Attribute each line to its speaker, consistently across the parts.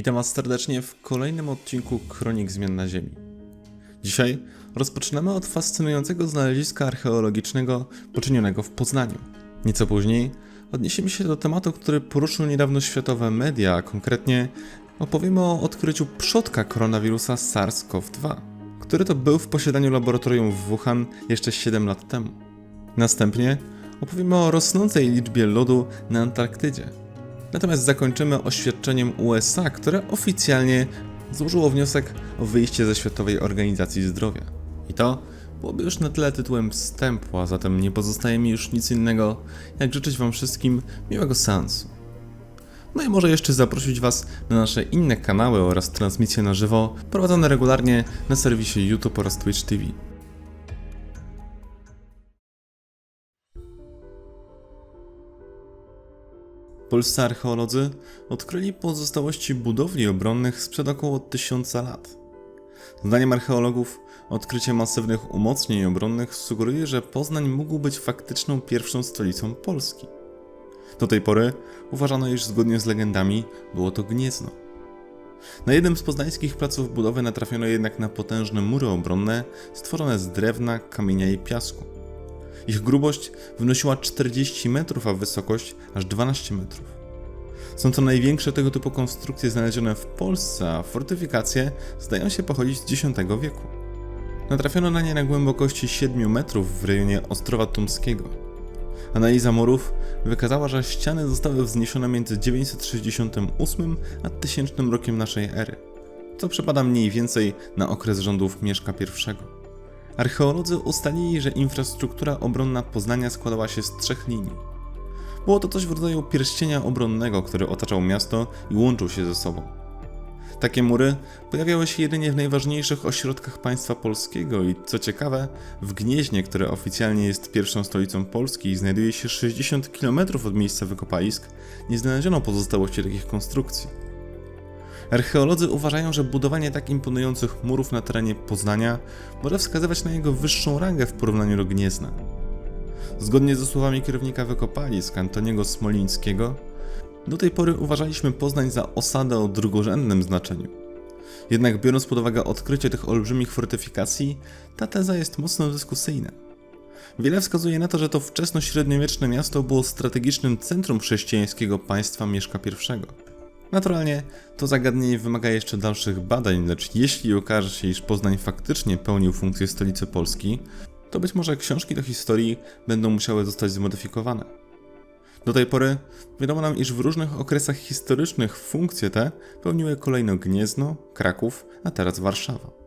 Speaker 1: Witam Was serdecznie w kolejnym odcinku Kronik Zmian na Ziemi. Dzisiaj rozpoczynamy od fascynującego znaleziska archeologicznego poczynionego w Poznaniu. Nieco później odniesiemy się do tematu, który poruszył niedawno światowe media, a konkretnie opowiemy o odkryciu przodka koronawirusa SARS-CoV-2, który to był w posiadaniu laboratorium w Wuhan jeszcze 7 lat temu. Następnie opowiemy o rosnącej liczbie lodu na Antarktydzie. Natomiast zakończymy oświadczeniem USA, które oficjalnie złożyło wniosek o wyjście ze Światowej Organizacji Zdrowia. I to byłoby już na tyle tytułem wstępu, a zatem nie pozostaje mi już nic innego, jak życzyć Wam wszystkim miłego seansu. No i może jeszcze zaprosić Was na nasze inne kanały oraz transmisje na żywo, prowadzone regularnie na serwisie YouTube oraz Twitch TV. Polscy archeolodzy odkryli pozostałości budowli obronnych sprzed około tysiąca lat. Zdaniem archeologów, odkrycie masywnych umocnień obronnych sugeruje, że Poznań mógł być faktyczną pierwszą stolicą Polski. Do tej pory uważano, iż zgodnie z legendami było to Gniezno. Na jednym z poznańskich placów budowy natrafiono jednak na potężne mury obronne stworzone z drewna, kamienia i piasku. Ich grubość wynosiła 40 metrów, a wysokość aż 12 metrów. Są to największe tego typu konstrukcje znalezione w Polsce, a fortyfikacje zdają się pochodzić z X wieku. Natrafiono na nie na głębokości 7 metrów w rejonie Ostrowa Tumskiego. Analiza murów wykazała, że ściany zostały wzniesione między 968 a 1000 rokiem naszej ery, co przypada mniej więcej na okres rządów Mieszka I. Archeolodzy ustalili, że infrastruktura obronna Poznania składała się z trzech linii. Było to coś w rodzaju pierścienia obronnego, który otaczał miasto i łączył się ze sobą. Takie mury pojawiały się jedynie w najważniejszych ośrodkach państwa polskiego i co ciekawe, w Gnieźnie, które oficjalnie jest pierwszą stolicą Polski i znajduje się 60 km od miejsca wykopalisk, nie znaleziono pozostałości takich konstrukcji. Archeolodzy uważają, że budowanie tak imponujących murów na terenie Poznania może wskazywać na jego wyższą rangę w porównaniu do Gniezna. Zgodnie ze słowami kierownika wykopalisk Antoniego Smolińskiego, do tej pory uważaliśmy Poznań za osadę o drugorzędnym znaczeniu. Jednak biorąc pod uwagę odkrycie tych olbrzymich fortyfikacji, ta teza jest mocno dyskusyjna. Wiele wskazuje na to, że to wczesno-średniowieczne miasto było strategicznym centrum chrześcijańskiego państwa Mieszka I. Naturalnie to zagadnienie wymaga jeszcze dalszych badań, lecz jeśli okaże się, iż Poznań faktycznie pełnił funkcję stolicy Polski, to być może książki do historii będą musiały zostać zmodyfikowane. Do tej pory wiadomo nam, iż w różnych okresach historycznych funkcje te pełniły kolejno Gniezno, Kraków, a teraz Warszawa.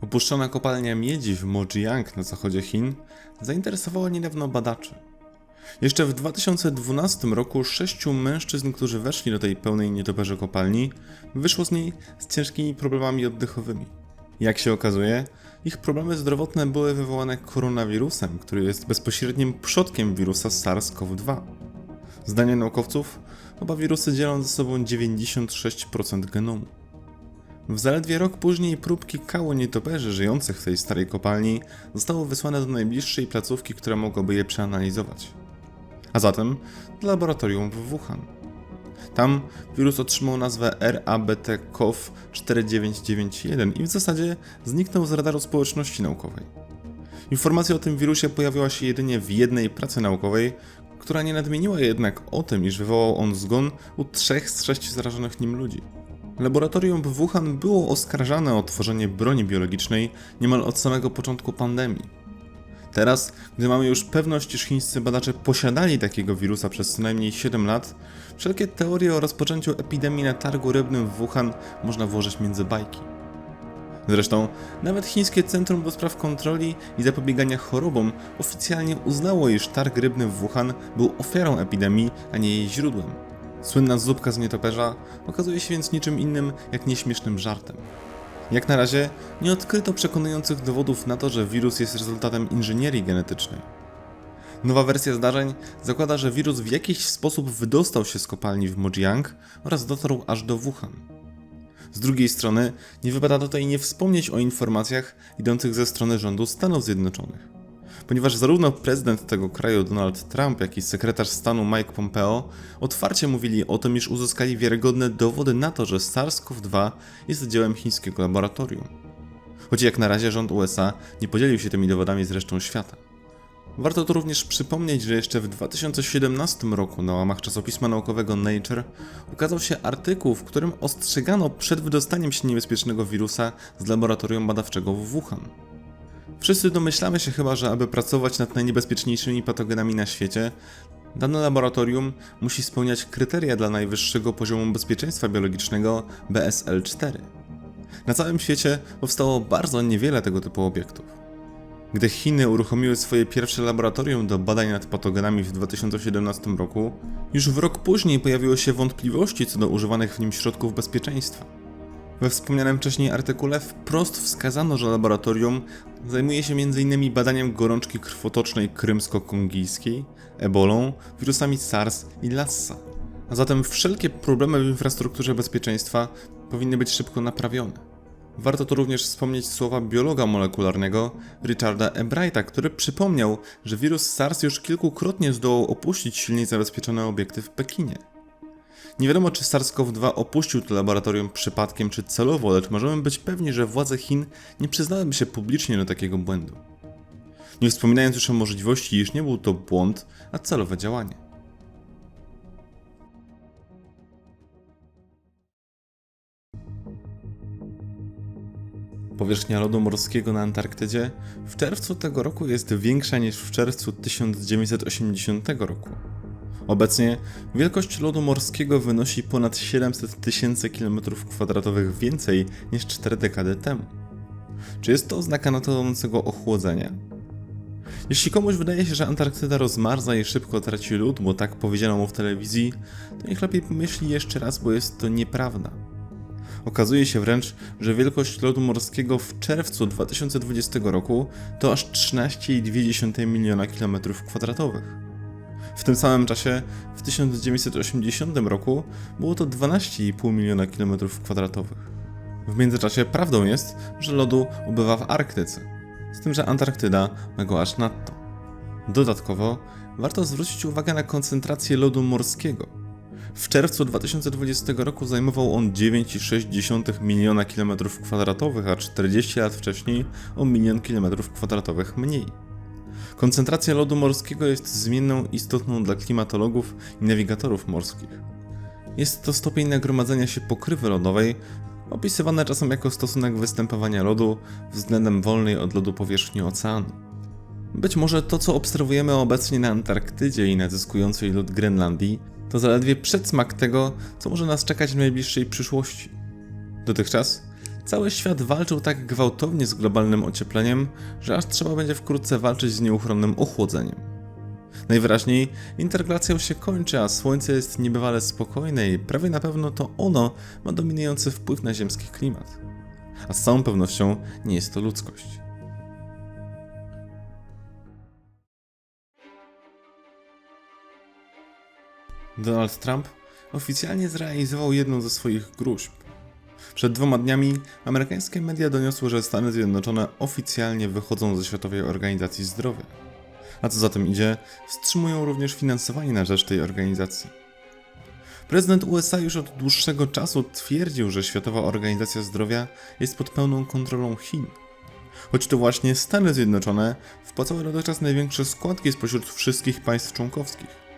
Speaker 1: Opuszczona kopalnia miedzi w Mojiang na zachodzie Chin zainteresowała niedawno badaczy. Jeszcze w 2012 roku sześciu mężczyzn, którzy weszli do tej pełnej nietoperzy kopalni, wyszło z niej z ciężkimi problemami oddechowymi. Jak się okazuje, ich problemy zdrowotne były wywołane koronawirusem, który jest bezpośrednim przodkiem wirusa SARS-CoV-2. Zdaniem naukowców, oba wirusy dzielą ze sobą 96% genomu. W zaledwie rok później próbki kału nietoperzy żyjących w tej starej kopalni zostały wysłane do najbliższej placówki, która mogłaby je przeanalizować. A zatem do laboratorium w Wuhan. Tam wirus otrzymał nazwę RABT-CoV4991 i w zasadzie zniknął z radaru społeczności naukowej. Informacja o tym wirusie pojawiła się jedynie w jednej pracy naukowej, która nie nadmieniła jednak o tym, iż wywołał on zgon u trzech z sześciu zarażonych nim ludzi. Laboratorium w Wuhan było oskarżane o tworzenie broni biologicznej niemal od samego początku pandemii. Teraz, gdy mamy już pewność, iż chińscy badacze posiadali takiego wirusa przez co najmniej 7 lat, wszelkie teorie o rozpoczęciu epidemii na targu rybnym w Wuhan można włożyć między bajki. Zresztą, nawet chińskie Centrum do Spraw Kontroli i Zapobiegania Chorobom oficjalnie uznało, iż targ rybny w Wuhan był ofiarą epidemii, a nie jej źródłem. Słynna zupka z nietoperza okazuje się więc niczym innym jak nieśmiesznym żartem. Jak na razie nie odkryto przekonujących dowodów na to, że wirus jest rezultatem inżynierii genetycznej. Nowa wersja zdarzeń zakłada, że wirus w jakiś sposób wydostał się z kopalni w Mojiang oraz dotarł aż do Wuhan. Z drugiej strony, nie wypada tutaj nie wspomnieć o informacjach idących ze strony rządu Stanów Zjednoczonych. Ponieważ zarówno prezydent tego kraju Donald Trump, jak i sekretarz stanu Mike Pompeo otwarcie mówili o tym, iż uzyskali wiarygodne dowody na to, że SARS-CoV-2 jest dziełem chińskiego laboratorium. Choć jak na razie rząd USA nie podzielił się tymi dowodami z resztą świata. Warto tu również przypomnieć, że jeszcze w 2017 roku na łamach czasopisma naukowego Nature ukazał się artykuł, w którym ostrzegano przed wydostaniem się niebezpiecznego wirusa z laboratorium badawczego w Wuhan. Wszyscy domyślamy się chyba, że aby pracować nad najniebezpieczniejszymi patogenami na świecie, dane laboratorium musi spełniać kryteria dla najwyższego poziomu bezpieczeństwa biologicznego BSL-4. Na całym świecie powstało bardzo niewiele tego typu obiektów. Gdy Chiny uruchomiły swoje pierwsze laboratorium do badań nad patogenami w 2017 roku, już w rok później pojawiły się wątpliwości co do używanych w nim środków bezpieczeństwa. We wspomnianym wcześniej artykule wprost wskazano, że laboratorium zajmuje się m.in. badaniem gorączki krwotocznej krymsko-kongijskiej, ebolą, wirusami SARS i Lassa. A zatem wszelkie problemy w infrastrukturze bezpieczeństwa powinny być szybko naprawione. Warto tu również wspomnieć słowa biologa molekularnego Richarda Ebrighta, który przypomniał, że wirus SARS już kilkukrotnie zdołał opuścić silniej zabezpieczone obiekty w Pekinie. Nie wiadomo, czy SARS-CoV-2 opuścił to laboratorium przypadkiem czy celowo, lecz możemy być pewni, że władze Chin nie przyznałyby się publicznie do takiego błędu. Nie wspominając już o możliwości, iż nie był to błąd, a celowe działanie. Powierzchnia lodu morskiego na Antarktydzie w czerwcu tego roku jest większa niż w czerwcu 1980 roku. Obecnie wielkość lodu morskiego wynosi ponad 700 tysięcy km2 więcej niż 4 dekady temu. Czy jest to oznaka nadchodzącego ochłodzenia? Jeśli komuś wydaje się, że Antarktyda rozmarza i szybko traci lód, bo tak powiedziano mu w telewizji, to niech lepiej pomyśli jeszcze raz, bo jest to nieprawda. Okazuje się wręcz, że wielkość lodu morskiego w czerwcu 2020 roku to aż 13,2 miliona kilometrów kwadratowych. W tym samym czasie, w 1980 roku, było to 12,5 miliona kilometrów kwadratowych. W międzyczasie prawdą jest, że lodu ubywa w Arktyce, z tym, że Antarktyda ma go aż nadto. Dodatkowo, warto zwrócić uwagę na koncentrację lodu morskiego – w czerwcu 2020 roku zajmował on 9,6 miliona kilometrów kwadratowych, a 40 lat wcześniej o milion kilometrów kwadratowych mniej. Koncentracja lodu morskiego jest zmienną istotną dla klimatologów i nawigatorów morskich. Jest to stopień nagromadzenia się pokrywy lodowej, opisywane czasem jako stosunek występowania lodu względem wolnej od lodu powierzchni oceanu. Być może to, co obserwujemy obecnie na Antarktydzie i na zyskującej lód Grenlandii, to zaledwie przedsmak tego, co może nas czekać w najbliższej przyszłości. Dotychczas cały świat walczył tak gwałtownie z globalnym ociepleniem, że aż trzeba będzie wkrótce walczyć z nieuchronnym ochłodzeniem. Najwyraźniej interglacja się kończy, a Słońce jest niebywale spokojne i prawie na pewno to ono ma dominujący wpływ na ziemski klimat. A z całą pewnością nie jest to ludzkość. Donald Trump oficjalnie zrealizował jedną ze swoich gruźb. Przed dwoma dniami amerykańskie media doniosły, że Stany Zjednoczone oficjalnie wychodzą ze Światowej Organizacji Zdrowia. A co za tym idzie, wstrzymują również finansowanie na rzecz tej organizacji. Prezydent USA już od dłuższego czasu twierdził, że Światowa Organizacja Zdrowia jest pod pełną kontrolą Chin. Choć to właśnie Stany Zjednoczone wpłacały dotychczas największe składki spośród wszystkich państw członkowskich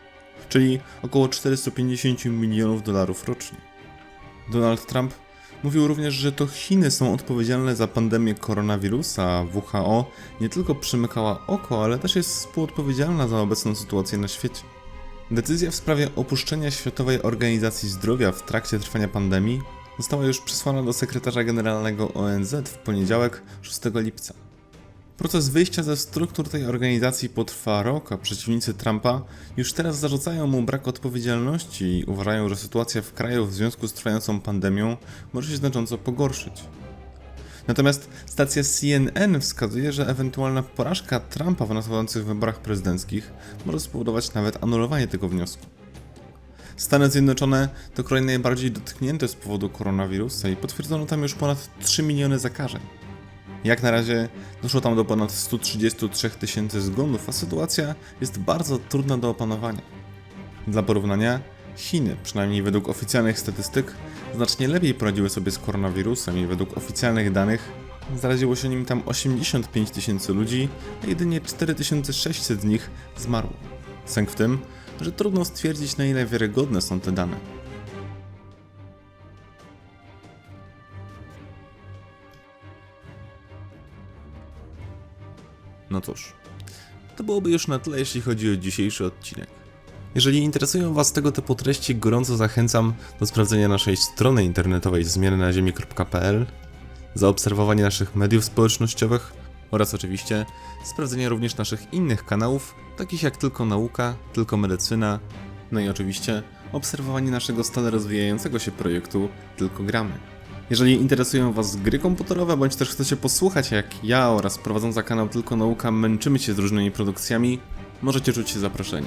Speaker 1: czyli około 450 milionów dolarów rocznie. Donald Trump mówił również, że to Chiny są odpowiedzialne za pandemię koronawirusa, WHO nie tylko przymykała oko, ale też jest współodpowiedzialna za obecną sytuację na świecie. Decyzja w sprawie opuszczenia Światowej Organizacji Zdrowia w trakcie trwania pandemii została już przesłana do sekretarza generalnego ONZ w poniedziałek 6 lipca. Proces wyjścia ze struktur tej organizacji potrwa rok, a przeciwnicy Trumpa już teraz zarzucają mu brak odpowiedzialności i uważają, że sytuacja w kraju w związku z trwającą pandemią może się znacząco pogorszyć. Natomiast stacja CNN wskazuje, że ewentualna porażka Trumpa w nadchodzących wyborach prezydenckich może spowodować nawet anulowanie tego wniosku. Stany Zjednoczone to kraj najbardziej dotknięty z powodu koronawirusa i potwierdzono tam już ponad 3 miliony zakażeń. Jak na razie doszło tam do ponad 133 tysięcy zgonów, a sytuacja jest bardzo trudna do opanowania. Dla porównania, Chiny, przynajmniej według oficjalnych statystyk, znacznie lepiej poradziły sobie z koronawirusem i według oficjalnych danych zaraziło się nim tam 85 tysięcy ludzi, a jedynie 4600 z nich zmarło. Sęk w tym, że trudno stwierdzić na ile wiarygodne są te dane. No cóż, to byłoby już na tyle, jeśli chodzi o dzisiejszy odcinek. Jeżeli interesują Was tego typu treści, gorąco zachęcam do sprawdzenia naszej strony internetowej zmiannaziemi.pl, zaobserwowania naszych mediów społecznościowych oraz oczywiście sprawdzenia również naszych innych kanałów, takich jak Tylko Nauka, Tylko Medycyna, no i oczywiście obserwowanie naszego stale rozwijającego się projektu Tylko Gramy. Jeżeli interesują Was gry komputerowe, bądź też chcecie posłuchać jak ja oraz prowadząca kanał Tylko Nauka męczymy się z różnymi produkcjami, możecie czuć się zaproszeni.